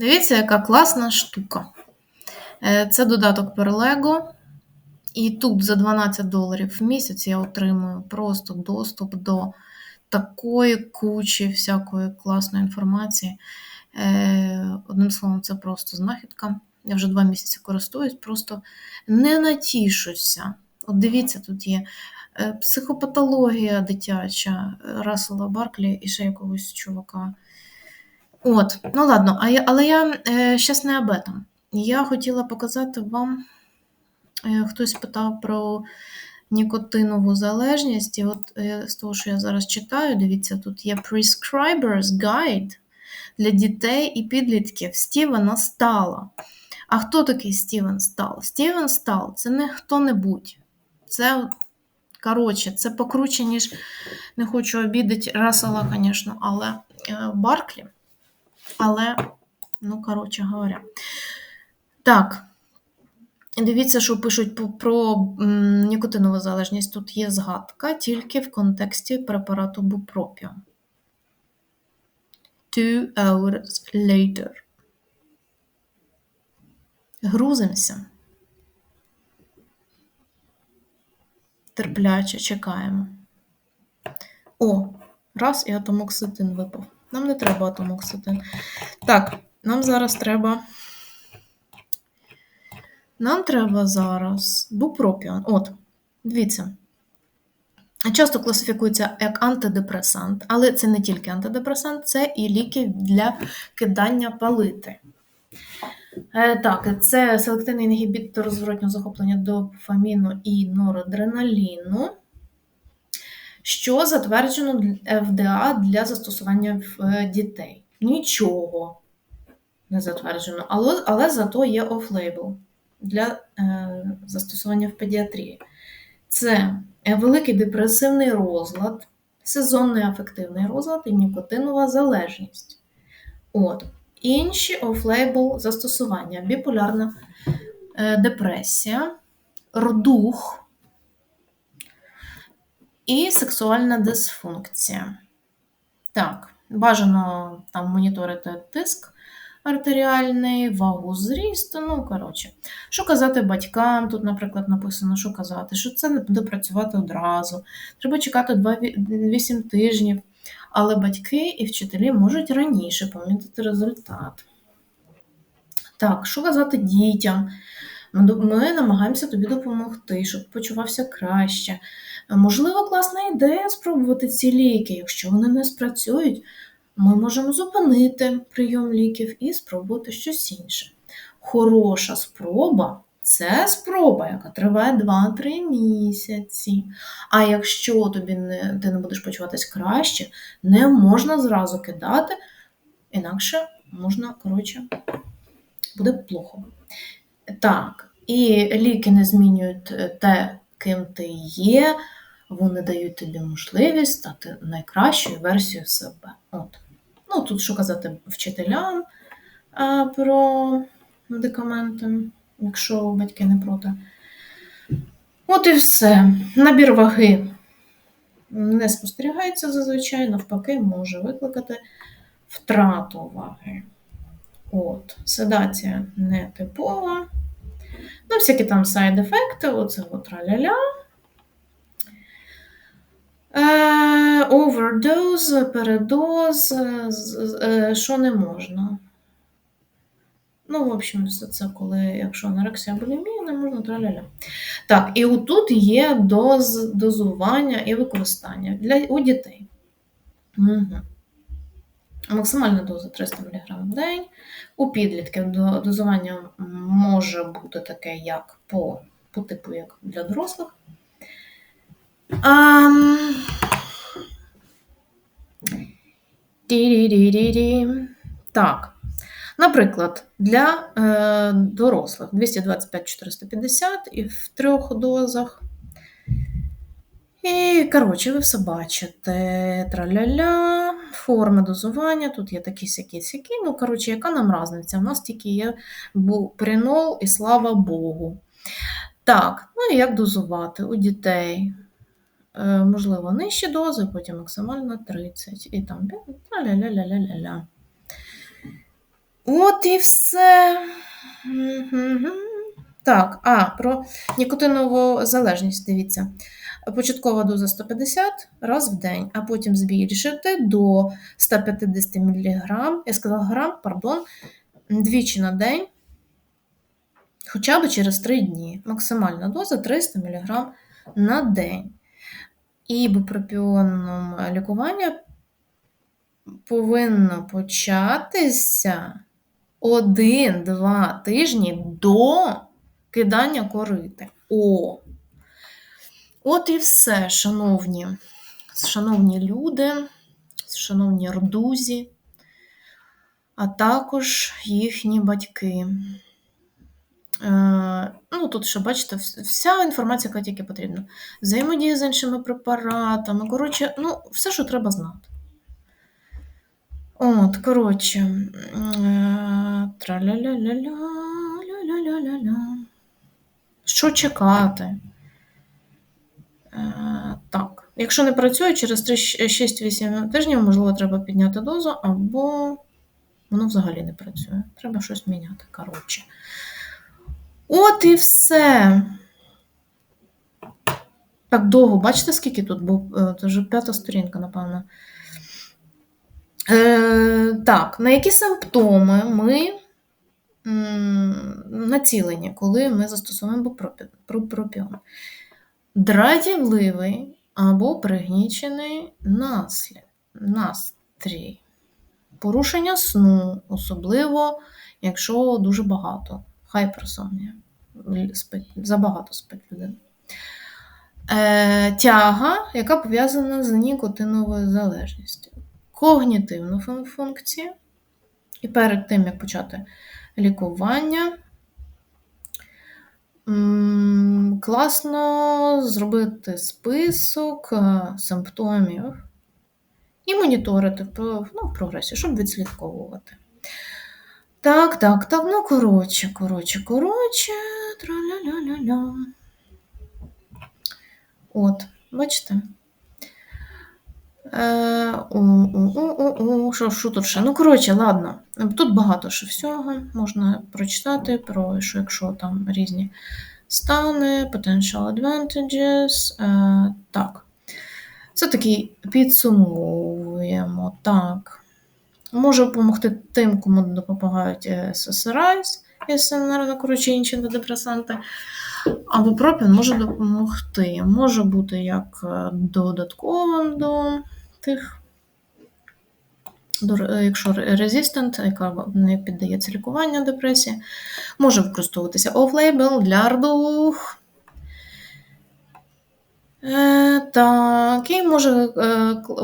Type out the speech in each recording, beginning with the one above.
Дивіться, яка класна штука. Е, це додаток Perlego. І тут за 12 доларів в місяць я отримую просто доступ до такої кучі всякої класної інформації. Е, одним словом, це просто знахідка. Я вже два місяці користуюсь, просто не натішуся. От дивіться, тут є е, психопатологія дитяча Рассела Барклі і ще якогось чувака. От, ну ладно, а я, але я зараз не об этом. Я хотіла показати вам, е, хтось питав про нікотинову залежність. І от е, з того, що я зараз читаю, дивіться, тут є Prescriber's Guide для дітей і підлітків Стівена Стала. А хто такий Стівен Стал? Стівен Стал це не хто-небудь. Це, коротше, це покруче, ніж не хочу обідати Рассела, звісно, але е, Барклі. Але, ну, коротше говоря. Так. Дивіться, що пишуть про нікотинову залежність. Тут є згадка тільки в контексті препарату Бупропіо. Two hours later. Грузимося. Терпляче чекаємо. О, раз і атомокситин випав. Нам не треба атомокситин. Так, нам зараз треба. Нам треба зараз бупропіон. От, дивіться. Часто класифікується як антидепресант, але це не тільки антидепресант, це і ліки для кидання палити. Е, так, це селективний інгібітор зворотнього захоплення дофаміну і норадреналіну, що затверджено ФДА для застосування в е, дітей. Нічого не затверджено, але але зато є офлейбл для е, застосування в педіатрії. Це великий депресивний розлад, сезонний афективний розлад і нікотинова залежність. От. Інші офлейбл застосування: біполярна е, депресія, рдух і сексуальна дисфункція. Так, бажано там моніторити тиск артеріальний, вагу зрісту. Ну, коротше, що казати батькам? Тут, наприклад, написано, що казати, що це не буде працювати одразу. Треба чекати 8 тижнів. Але батьки і вчителі можуть раніше помітити результат. Так, що казати дітям? Ми намагаємося тобі допомогти, щоб почувався краще. Можливо, класна ідея спробувати ці ліки. Якщо вони не спрацюють, ми можемо зупинити прийом ліків і спробувати щось інше. Хороша спроба це спроба, яка триває 2-3 місяці. А якщо тобі не, ти не будеш почуватись краще, не можна зразу кидати, інакше можна, коротше, буде плохо. Так, і ліки не змінюють те, ким ти є, вони дають тобі можливість стати найкращою версією себе. От. Ну, Тут що казати вчителям а, про медикаменти, якщо батьки не проти. От і все. Набір ваги не спостерігається зазвичай, навпаки, може викликати втрату ваги. От, Седація не типова. Ну, всякі там сайд-ефекти, оце от ля Овердоз, передоз, е, що не можна. Ну, в общем, все це коли, якщо анорексія булімія, не можна траля-ля. Так, і отут є доз, дозування і використання для, у дітей. Угу. Максимальна доза 300 мг в день. У підлітків дозування може бути таке, як по, по типу, як для дорослих. А, так. Наприклад, для е, дорослих 225-450 і в трьох дозах. І, коротше, ви все бачите. Траля-ля, форми дозування, тут є такі сякі сякі Ну, коротше, яка нам різниця? У нас тільки є принол і слава Богу. Так, ну і як дозувати у дітей? Е, можливо, нижчі дози, потім максимально 30. І там ля-ля-ля-ля-ля-ля. От і все. Так, а, про нікотинову залежність, дивіться. Початкова доза 150 раз в день, а потім збільшити до 150 мг, я сказала грам, пардон, двічі на день, хоча б через 3 дні. Максимальна доза 300 мг на день. І ібупропіоном лікування повинно початися 1-2 тижні до кидання корити. О! От і все, шановні, шановні люди, шановні рдузі, а також їхні батьки. Е, ну, Тут, що бачите, вся інформація, яка тільки потрібна. Взаємодія з іншими препаратами. Коротше, ну, все, що треба знати. От, коротше, е, ля-ля-ля-ля-ля. Що чекати? Е, якщо не працює, через 6-8 тижнів, можливо, треба підняти дозу, або воно взагалі не працює. Треба щось міняти. коротше. От і все. Так довго, бачите, скільки тут був? Це вже п'ята сторінка, напевно. Е, Так, на які симптоми ми націлені, коли ми застосовуємо пропіон? Дратівливий або пригнічений наслід, настрій, порушення сну, особливо, якщо дуже багато, хайперсомнія, спить, забагато спить людина. Е, Тяга, яка пов'язана з нікотиновою залежністю, когнітивну функцію. І перед тим, як почати лікування, класно зробити список е, симптомів і моніторити ну, прогресі, щоб відслідковувати. Так, так, так, ну, коротше, коротше, коротше. От, бачите? Е, Що що тут ще? Ну, коротше, ладно. Тут багато ще всього можна прочитати, про що якщо там різні стани, potential advantages. Е, Так. Це такий підсумовуємо. Так. Може допомогти тим, кому допомагають SSRIs, СНР, ну, коротше, інші антидепресанти. Або пропін може допомогти. Може бути як е, додатковим до тих, е, якщо резистент, яка не піддається лікуванню депресії, може використовуватися оф-лейбл для РДУХ. Е, так, і може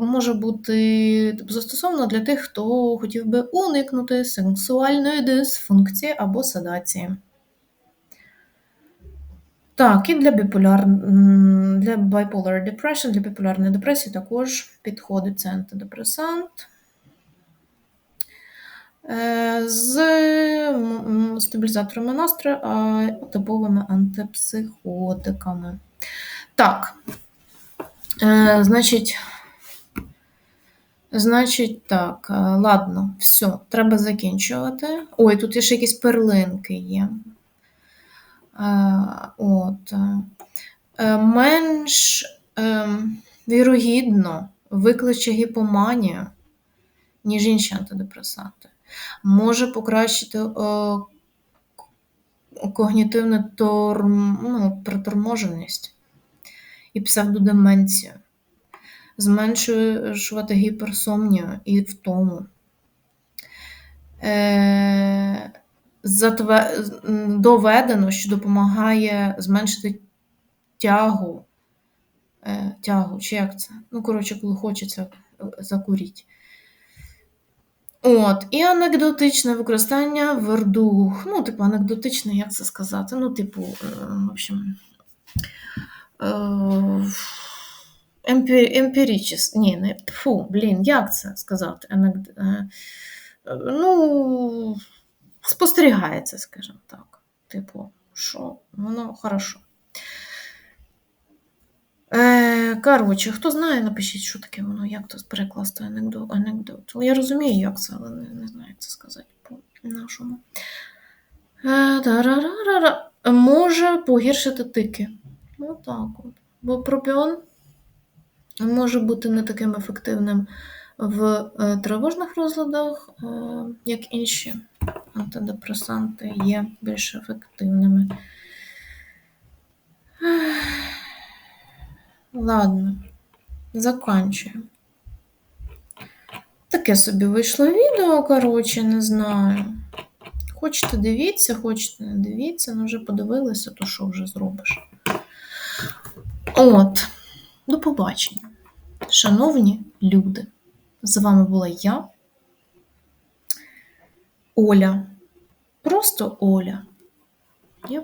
може бути застосовано для тих, хто хотів би уникнути сексуальної дисфункції або седації. Так, і для біполяр... для bipolar depression, для біполярної депресії також підходить цей антидепресант. Е, з стабілізаторами настрою, типовими антипсихотиками. Так, е, значить, значить, так, ладно, все, треба закінчувати. Ой, тут ще якісь перлинки є. От. Е, менш е, вірогідно викличе гіпоманію, ніж інші антидепресанти. Може покращити е, когнітивну торм, ну, приторможеність і псевдодеменцію, зменшувати гіперсомнію і втому. Е, доведено, що допомагає зменшити тягу, е, тягу, чи як це? Ну, коротше, коли хочеться закурити. От, І анекдотичне використання вердух. Ну, типу, анекдотичне, як це сказати? Ну, типу, е, в общем, емпірічність. Ні, не фу, блін, як це сказати? Анекд... Ну, спостерігається, скажімо так. Типу, що воно хорошо. Е, Коротше, хто знає, напишіть, що таке воно, як то перекласти анекдот. анекдот. Я розумію, як це, але не, не знаю, як це сказати. по-нашому. Е. Може погіршити тики. Отак от. Бо пропіон може бути не таким ефективним в е, тривожних розладах, е, як інші антидепресанти є більш ефективними. Ладно, заканчуємо. Таке собі вийшло відео, коротше, не знаю. Хочете дивіться, хочете не дивіться, ну вже подивилися, то що вже зробиш. От, до побачення. Шановні люди, з вами була я, Оля. Просто Оля. Я